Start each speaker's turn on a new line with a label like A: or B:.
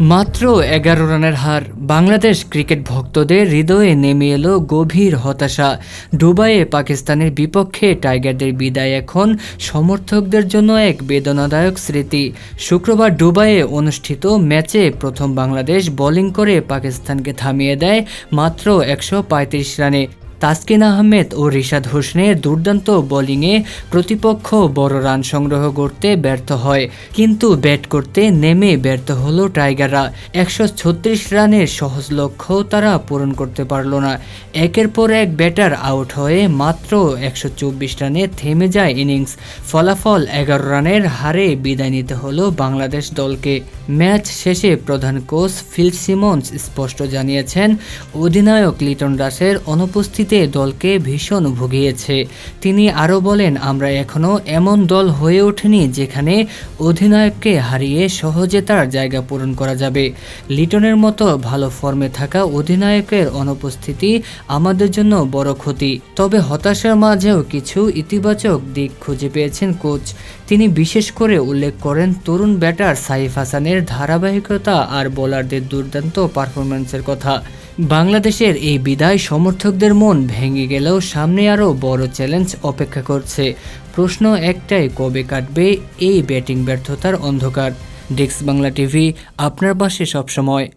A: মাত্র এগারো রানের হার, বাংলাদেশ ক্রিকেট ভক্তদের হৃদয়ে নেমে এলো গভীর হতাশা। দুবাইয়ে পাকিস্তানের বিপক্ষে টাইগারদের বিদায় এখন সমর্থকদের জন্য এক বেদনাদায়ক স্মৃতি। শুক্রবার দুবাইয়ে অনুষ্ঠিত ম্যাচে প্রথম বাংলাদেশ বোলিং করে পাকিস্তানকে থামিয়ে দেয় মাত্র একশো পঁয়ত্রিশ রানে। তাসকিন আহমেদ ও রিশাদ হোসেনের দুর্দান্ত বোলিংয়ে প্রতিপক্ষ বড় রান সংগ্রহ করতে ব্যর্থ হয়, কিন্তু ব্যাট করতে নেমে ব্যর্থ হল টাইগাররা। একশো ছত্রিশ রানের সহজ লক্ষ্য তারা পূরণ করতে পারল না। একের পর এক ব্যাটার আউট হয়ে মাত্র একশো চব্বিশ রানে থেমে যায় ইনিংস। ফলাফল এগারো রানের হারে বিদায় নিতে হলো বাংলাদেশ দলকে। ম্যাচ শেষে প্রধান কোচ ফিল সিমন্স স্পষ্ট জানিয়েছেন, অধিনায়ক লিটন দাসের অনুপস্থিতিতে দলকে ভীষণ ভুগিয়েছে। তিনি আরও বলেন, আমরা এখনও এমন দল হয়ে ওঠেনি যেখানে অধিনায়ককে হারিয়ে সহজে তার জায়গা পূরণ করা যাবে। লিটনের মতো ভালো ফর্মে থাকা অধিনায়কের অনুপস্থিতি আমাদের জন্য বড় ক্ষতি। তবে হতাশার মাঝেও কিছু ইতিবাচক দিক খুঁজে পেয়েছেন কোচ। তিনি বিশেষ করে উল্লেখ করেন, তরুণ ব্যাটার সাইফ হাসানের ধারাবাহিকতা আর বোলারদের দুর্দান্ত পারফরম্যান্সের কথা। বাংলাদেশের এই বিদায় সমর্থকদের মন ভেঙে গেলেও সামনে আরও বড় চ্যালেঞ্জ অপেক্ষা করছে। প্রশ্ন একটাই, কবে কাটবে এই ব্যাটিং ব্যর্থতার অন্ধকার? ডেক্স বাংলা টিভি, আপনার পাশে সবসময়।